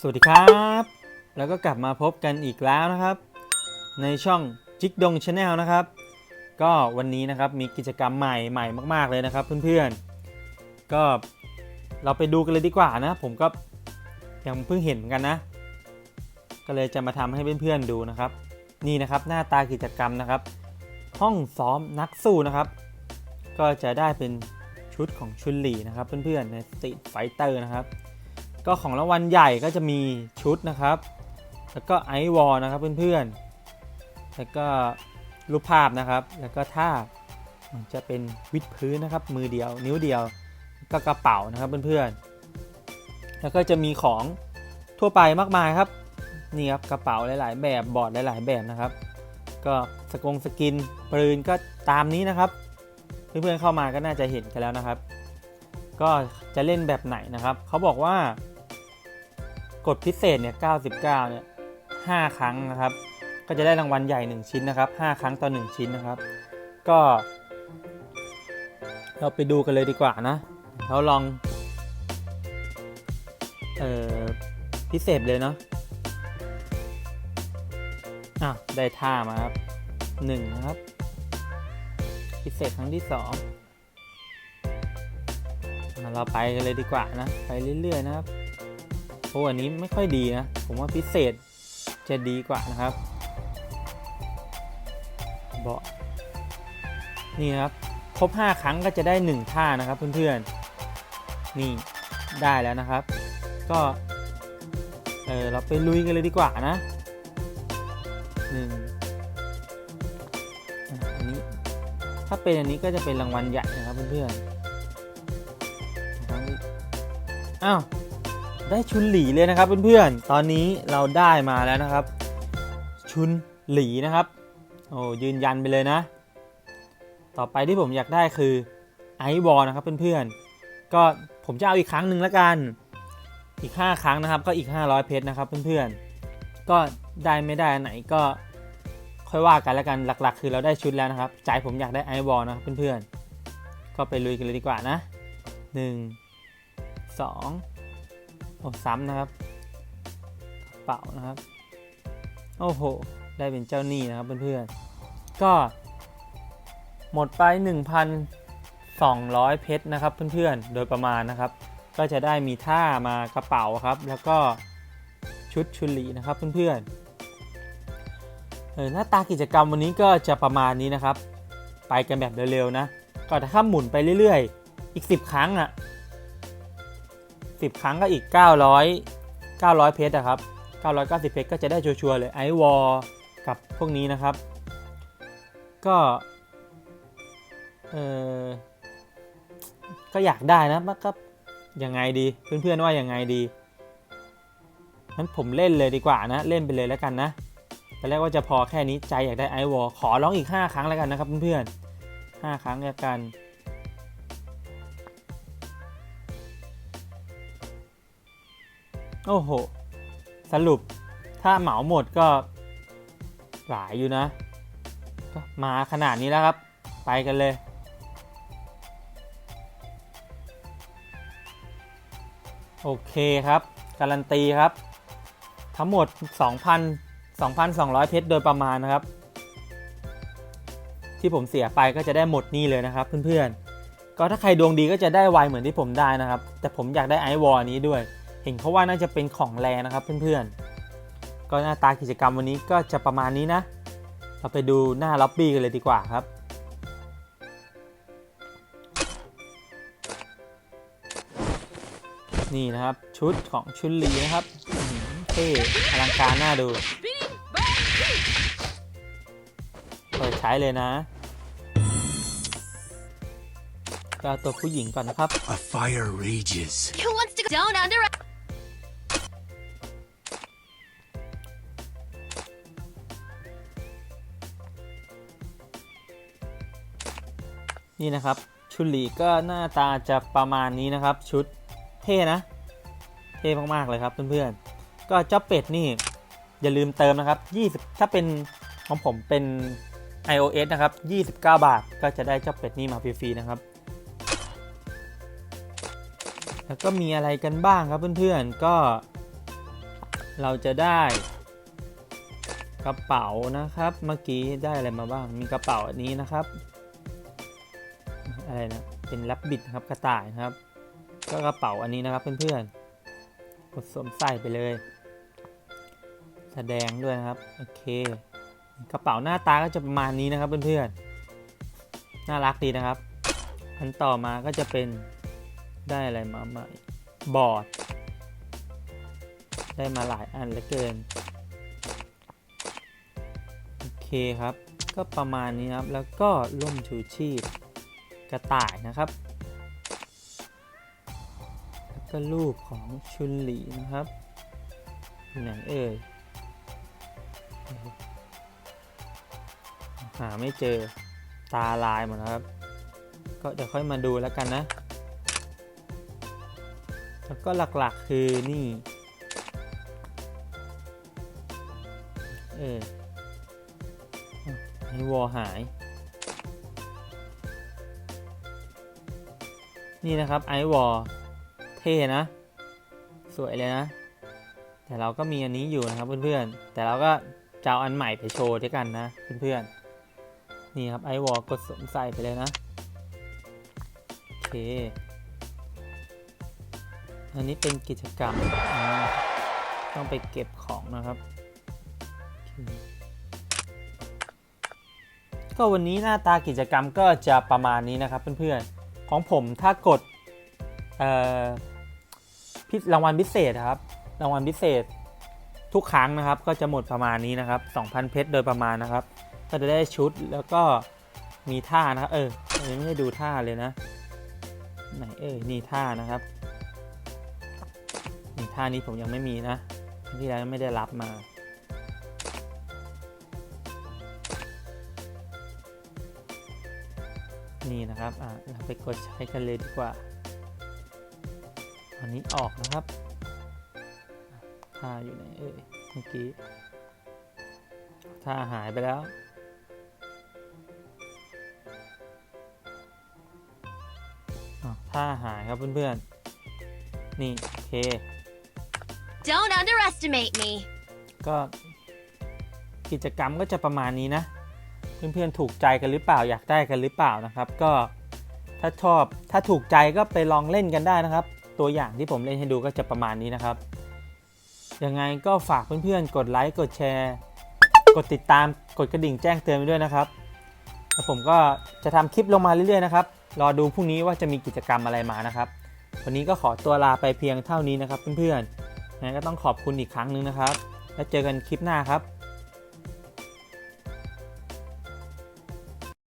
สวัสดีครับ แล้วก็กลับมาพบกันอีกแล้วนะครับ ในช่องจิกดงชาแนลนะครับ ก็วันนี้นะครับมีกิจกรรมใหม่ใหม่มาก ๆเลยนะครับเพื่อนๆ ก็เราไปดูกันเลยดีกว่านะ ผมก็ยังเพิ่งเห็นเหมือนกันนะ ก็เลยจะมาทำให้เพื่อนๆดูนะครับ นี่นะครับหน้าตากิจกรรมนะครับ ห้องซ้อมนักสู้นะครับ ก็จะได้เป็นชุดของชุนหลีนะครับ เพื่อนๆในสตรีทไฟเตอร์นะครับ ก็ของรางวัลใหญ่ก็จะมีชุดนะครับ แล้วก็ไอวอลนะครับเพื่อนๆ แล้วก็รูปภาพนะครับ แล้วก็ท่ามันจะเป็นวิดพื้นนะครับ มือเดียว นิ้วเดียว ก็กระเป๋านะครับเพื่อนๆ แล้วก็จะมีของทั่วไปมากมายครับ นี่ครับกระเป๋าหลาย ๆ แบบบอร์ดหลาย ๆ แบบนะครับ ก็สกงสกินปืนก็ตามนี้นะครับ เพื่อนๆเข้ามาก็น่าจะเห็นกันแล้วนะครับ ก็จะเล่นแบบไหนนะครับ เขาบอกว่า กดพิเศษเนี่ย99เนี่ย5ครั้งนะครับ ก็จะได้รางวัลใหญ่ 1 ชิ้นนะครับ 5 ครั้งต่อ 1 ชิ้นนะครับ ก็ เราไปดูกันเลยดีกว่านะเราลองเอ่อพิเศษเลยเนาะอะได้ท่ามาครับ1นะครับ พิเศษครั้งที่2อะเราไปกันเลยดีกว่านะ ไปเรื่อยๆนะครับ อ้อันนี้ไม่ค่อยดีนะ ผมว่าพิเศษจะดีกว่านะครับเบาะนี่ครับครบ 5 ครั้งก็จะได้ 1 ท่านะครับเพื่อนๆ นี่ได้แล้วนะครับ ก็เออเราไปลุยกันเลยดีกว่านะหนึ่งอันนี้ถ้าเป็นอันนี้ก็จะเป็นรางวัลใหญ่นะครับเพื่อนๆอ้าว ได้ชุนหลีเลยนะครับเพื่อนๆ ตอนนี้เราได้มาแล้วนะครับ ชุนหลีนะครับ โอ้ยืนยันไปเลยนะ ต่อไปที่ผมอยากได้คือไอวอลนะครับเพื่อนๆ ก็ผมจะเอาอีกครั้งหนึ่งแล้วกัน อีก 5 ครั้งนะครับ ก็อีก 500 เพชรนะครับเพื่อนๆ ก็ได้ไม่ได้ไหนก็ค่อยว่ากันแล้วกัน หลักๆ คือเราได้ชุดแล้วนะครับ ใจผมอยากได้ไอวอลนะครับเพื่อนๆ ก็ไปลุยกันเลยดีกว่านะ 1 2 โอ้ซ้ำนะครับกระเป๋านะครับ โอ้โห ได้เป็นเจ้าหนี้นะครับเพื่อนๆ ก็หมดไป 1,200 เพชรนะครับเพื่อนๆ โดยประมาณนะครับ ก็จะได้มีท่ามากระเป๋าครับ แล้วก็ชุดชุลีนะครับเพื่อนๆเออหน้าตากิจกรรมวันนี้ก็จะประมาณนี้นะครับ ไปกันแบบเร็วๆนะ ก็ถ้าหมุนไปเรื่อยๆ อีก 10 ครั้งอะ 10 ครั้งก็อีก 900 900 เพชรอะครับ 990 เพชรก็จะได้ชัวร์ๆเลยไอวอลกับพวกนี้นะครับ ก็เออก็อยากได้นะมันก็ยังไงดีเพื่อนๆว่ายังไงดีงั้นผมเล่นเลยดีกว่านะ เล่นไปเลยแล้วกันนะตอนแรกว่าจะพอแค่นี้ใจอยากได้ไอวอลขอร้องอีก 5 ครั้งแล้วกันนะครับเพื่อนๆ5ครั้งแล้วกัน โอ้โห สรุปถ้าเหมาหมดก็หลายอยู่นะก็มาขนาดนี้แล้วครับ ไปกันเลย โอเคครับ การันตีครับ ทั้งหมด 2,000 2,200 เพชรโดยประมาณนะครับ ที่ผมเสียไปก็จะได้หมดนี่เลยนะครับ เพื่อนๆ ก็ถ้าใครดวงดีก็จะได้ไวเหมือนที่ผมได้นะครับ แต่ผมอยากได้ไอวอลนี้ด้วย เห็นเขาว่าน่าจะเป็นของแรนะครับเพื่อนๆ ก็หน้าตากิจกรรมวันนี้ก็จะประมาณนี้นะ เราไปดูหน้าล็อบบี้กันเลยดีกว่าครับ นี่นะครับชุดของชุนลีนะครับอื้อหือเท่อลังการน่าดูเปิดใช้เลยนะก็เอาตัวผู้หญิงก่อนนะครับ A fire rages. Who wants to go down under? นี่นะครับ ชุดหลีก็หน้าตาจะประมาณนี้นะครับ ชุดเท่นะ เท่มากๆเลยครับเพื่อนๆ ก็เจ้าเป็ดนี่อย่าลืมเติมนะครับ 20 ถ้าเป็นของผมเป็น iOS นะครับ 29 บาทก็จะได้เจ้าเป็ดนี่มาฟรีๆนะครับ แล้วก็มีอะไรกันบ้างครับเพื่อนๆ ก็เราจะได้กระเป๋านะครับ เมื่อกี้ได้อะไรมาบ้าง มีกระเป๋าอันนี้นะครับ อะไรนะ เป็นลับบิดครับกระต่ายครับ ก็กระเป๋าอันนี้นะครับเพื่อนๆ กดสวมใส่ไปเลย แสดงด้วยนะครับ โอเค กระเป๋าหน้าตาก็จะประมาณนี้นะครับเพื่อนๆ น่ารักดีนะครับ อันต่อมาก็จะเป็นได้อะไรมาใหม่บอร์ด ได้มาหลายอันเหลือเกิน โอเคครับ ก็ประมาณนี้ครับ แล้วก็ร่มชูชีพ กระต่ายนะครับ แล้วก็รูปของชุนหลีนะครับอยู่ไหนเอ่ยหาไม่เจอตาลายหมดแล้วครับ ก็เดี๋ยวค่อยมาดูแล้วกันนะ แล้วก็หลักๆคือนี่เอออะไอ้วอหาย นี่นะครับไอวอลเท่นะ สวยเลยนะ แต่เราก็มีอันนี้อยู่นะครับเพื่อนๆ แต่เราก็จะเอาอันใหม่ไปโชว์ด้วยกันนะเพื่อนๆ นี่ครับไอวอลกดสวมใส่ไปเลยนะ โอเค อันนี้เป็นกิจกรรม ต้องไปเก็บของนะครับก็วันนี้หน้าตากิจกรรมก็จะประมาณนี้นะครับเพื่อนๆ ของผมถ้ากดพิรางวัลพิเศษครับ รางวัลพิเศษทุกครั้งนะครับ ก็จะหมดประมาณนี้นะครับ 2,000 เพชรโดยประมาณนะครับ ก็จะได้ชุดแล้วก็มีท่านะครับ เออไม่ได้ดูท่าเลยนะ ไหนเอ้ยนี่ท่านะครับนี่ท่านี้ผมยังไม่มีนะที่แล้วไม่ได้รับมา นี่นะครับอะเราไปกดใช้กันเลยดีกว่าอันนี้ออกนะครับท่าอยู่ไหนเอ่ยเมื่อกี้ท่าหายไปแล้วอ้าวท่าหายครับเพื่อนๆ นี่โอเค Don't underestimate me. ก็กิจกรรมก็จะประมาณนี้นะ เพื่อนๆถูกใจกันหรือเปล่าอยากได้กันหรือเปล่านะครับ ก็ถ้าชอบถ้าถูกใจก็ไปลองเล่นกันได้นะครับ ตัวอย่างที่ผมเล่นให้ดูก็จะประมาณนี้นะครับยังไงก็ฝากเพื่อนๆ กดไลค์กดแชร์ กดติดตามกดกระดิ่งแจ้งเตือนไปด้วยนะครับแล้วผมก็จะทำคลิปลงมาเรื่อยๆนะครับรอดูพรุ่งนี้ว่าจะมีกิจกรรมอะไรมานะครับ วันนี้ก็ขอตัวลาไปเพียงเท่านี้นะครับเพื่อนๆงั้นก็ต้องขอบคุณอีกครั้งนึงนะครับ แล้วเจอกันคลิปหน้าครับ